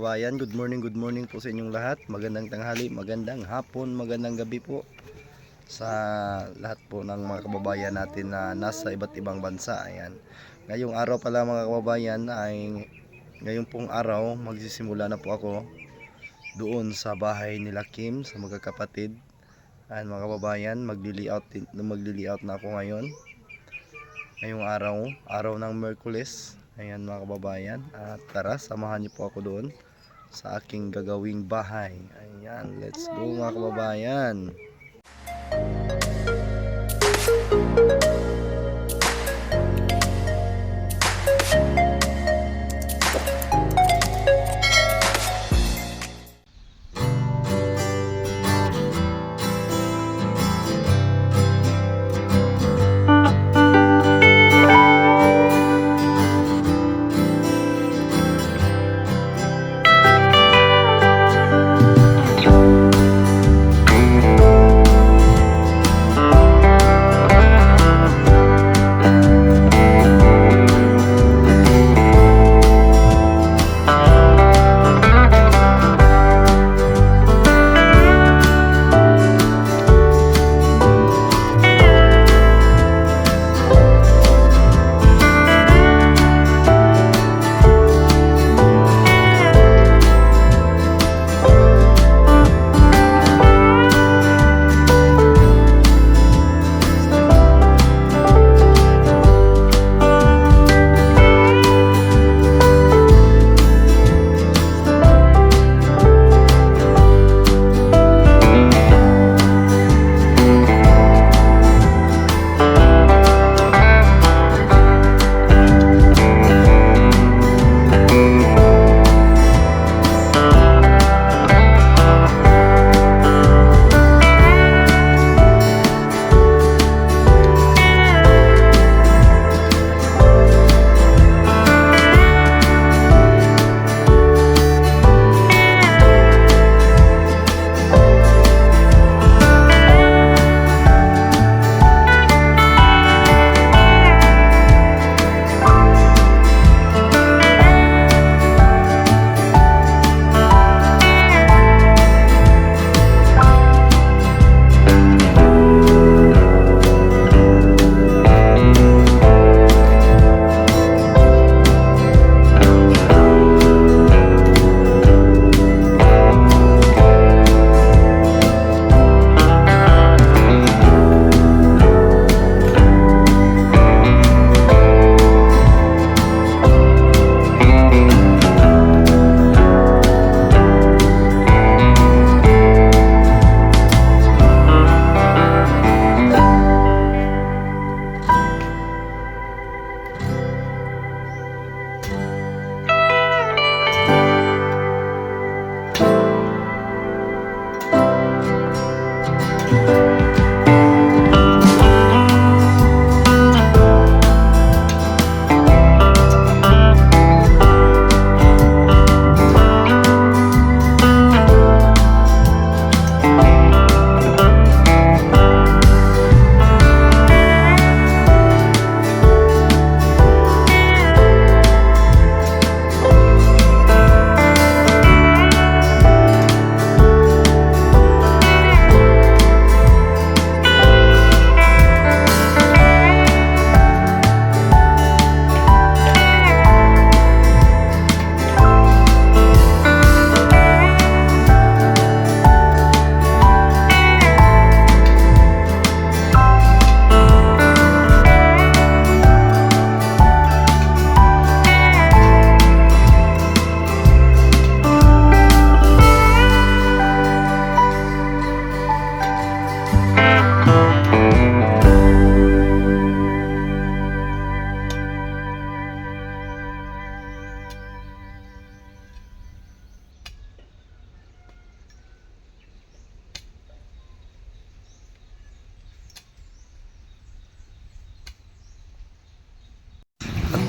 Kabayan, good morning, good morning po sa inyong lahat. Magandang tanghali, magandang hapon, magandang gabi po sa lahat po ng mga kababayan natin na nasa iba't ibang bansa. Ayan. Ngayong araw pala mga kababayan ay ngayong pong araw magsisimula na po ako doon sa bahay nila Kim sa magkakapatid. Ayan mga kababayan, magli-layout, magli-layout na ako ngayon. Ngayong araw, araw ng Merkules. Ayan mga kababayan. At tara, samahan niyo po ako doon sa aking gagawing bahay. Ayan, let's go mga kababayan. At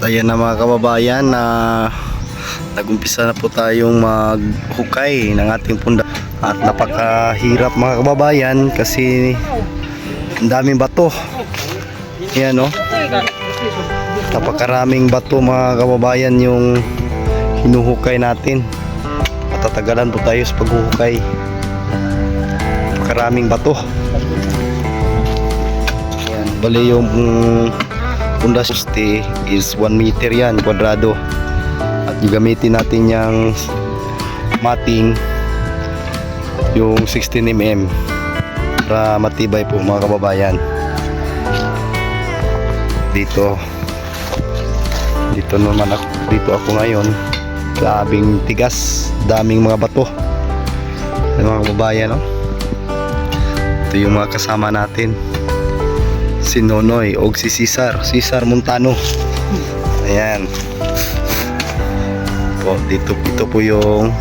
ayan na mga kababayan na nagumpisa na po tayong maghukay ng ating punda. At napakahirap mga kababayan kasi ang daming bato. Yan no. Napakaraming bato mga kababayan yung hinuhukay natin. matatagalan po tayo sa paghuhukay. Napakaraming bato. Ayan, bali yung pundasyon stay is 1 meter yan, kwadrado. At gagamitin natin yung mating yung 16 mm para matibay po mga kababayan. Dito. Dito naman ako dito ako ngayon. Grabing tigas daming mga bato. Mga kababayan no? ito yung mga kasama natin si Nonoy o si Cesar Cesar Montano. Ayan. Po dito ito po yung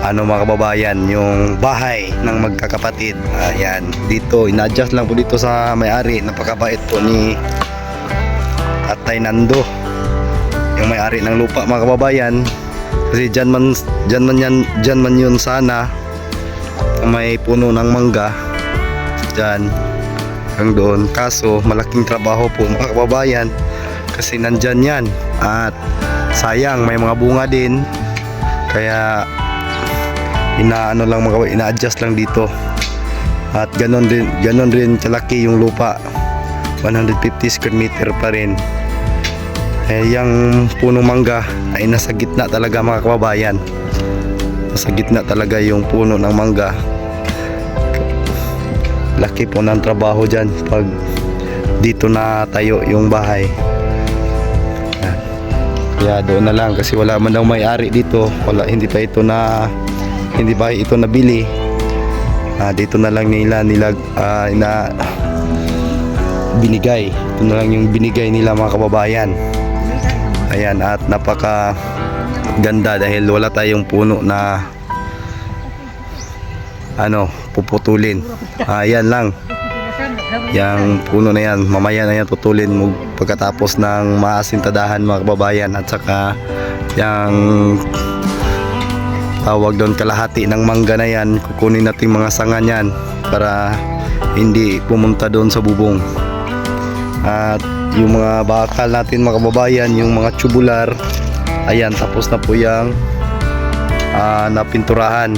ano mga kababayan yung bahay ng magkakapatid. Ayan. Dito ina-adjust lang po dito sa may-ari. Napakabait po ni Tatay Nando. Yung may-ari ng lupa mga kababayan. Kasi dyan man dyan man yan dyan man yun sana. May puno ng mangga. Dyan hanggang doon. Kaso malaking trabaho po mga kababayan. Kasi nandyan yan. At sayang may mga bunga din. Kaya inaano lang mga ina-adjust lang dito. At ganon din ganon rin kalaki yung lupa. 150 square meter pa rin. Eh yung punong mangga ay nasa gitna talaga mga kababayan. Nasa gitna talaga yung puno ng mangga laki po ng trabaho dyan pag dito na tayo yung bahay. Yan. kaya doon na lang kasi wala man daw may-ari dito. Wala hindi pa ito na hindi pa ito nabili. Ah, dito na lang nila nila ah, ina binigay. Ito na lang yung binigay nila mga kababayan. Ayan at napaka ganda dahil wala tayong puno na ano puputulin. Ayan lang. Yung puno na yan. Mamaya na yan tutulin mo pagkatapos ng maasintadahan mga kababayan. At saka yung tawag doon kalahati ng mangga na yan. Kukunin natin mga sanga niyan para hindi pumunta doon sa bubong. At yung mga bakal natin mga kababayan yung mga tubular ayan tapos na po yung ah, napinturahan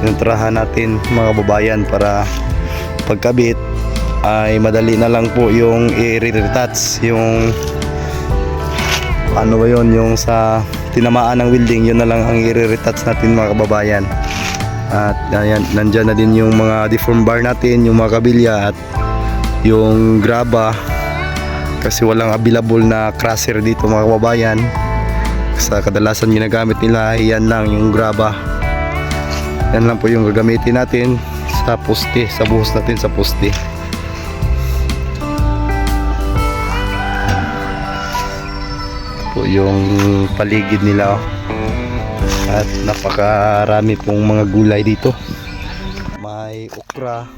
pininturahan natin mga kababayan para pagkabit ay madali na lang po yung i-retouch yung ano ba yun yung sa tinamaan ng welding yun na lang ang i-retouch natin mga kababayan. At ayan, nandyan na din yung mga deform bar natin yung mga kabilya at yung graba kasi walang available na crusher dito mga kababayan. Sa kadalasan ginagamit nila yan lang yung graba yan lang po yung gagamitin natin sa poste sa buhos natin sa poste po yung paligid nila oh. at napakarami pong mga gulay dito may okra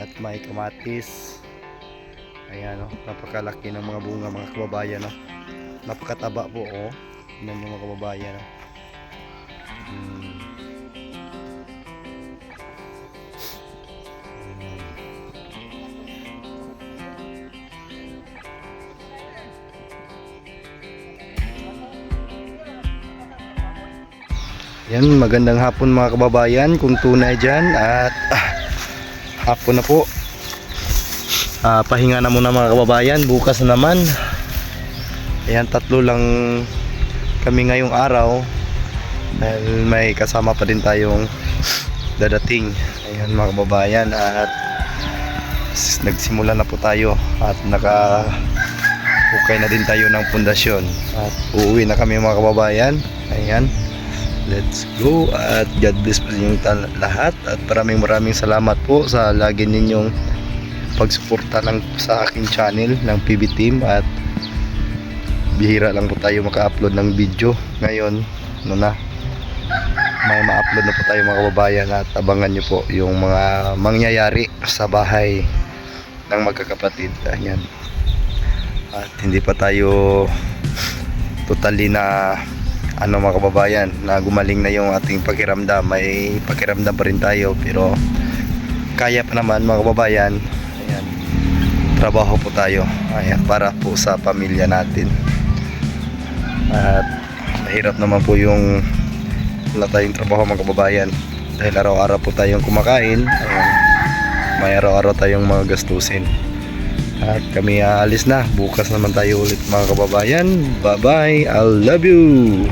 at may kamatis ayan oh, napakalaki ng mga bunga mga kababayan oh. napakataba po oh yung mga kababayan oh. Hmm. Yan, magandang hapon mga kababayan kung tunay dyan at ah, hapon na po. Ah, pahinga na muna mga kababayan, bukas na naman. Ayan, tatlo lang kami ngayong araw dahil may kasama pa din tayong dadating. Ayan mga kababayan at nagsimula na po tayo at naka ukay na din tayo ng pundasyon at uuwi na kami mga kababayan. Ayan. Let's go. At God bless po yung lahat. At maraming maraming salamat po sa lagi ninyong pagsuporta ng sa aking channel ng PB Team. At bihira lang po tayo maka-upload ng video ngayon. Ano na? May ma-upload na po tayo mga kababayan. At abangan nyo po yung mga mangyayari sa bahay ng magkakapatid. Ayan. At hindi pa tayo totally na ano mga kababayan na gumaling na yung ating pakiramdam may pakiramdam pa rin tayo pero kaya pa naman mga kababayan ayan, trabaho po tayo ayan, para po sa pamilya natin at Mahirap naman po yung wala tayong trabaho mga kababayan. Dahil araw-araw po tayong kumakain. Ayan. May araw-araw tayong mga gastusin. At kami aalis na. Bukas naman tayo ulit mga kababayan. Bye-bye. I love you.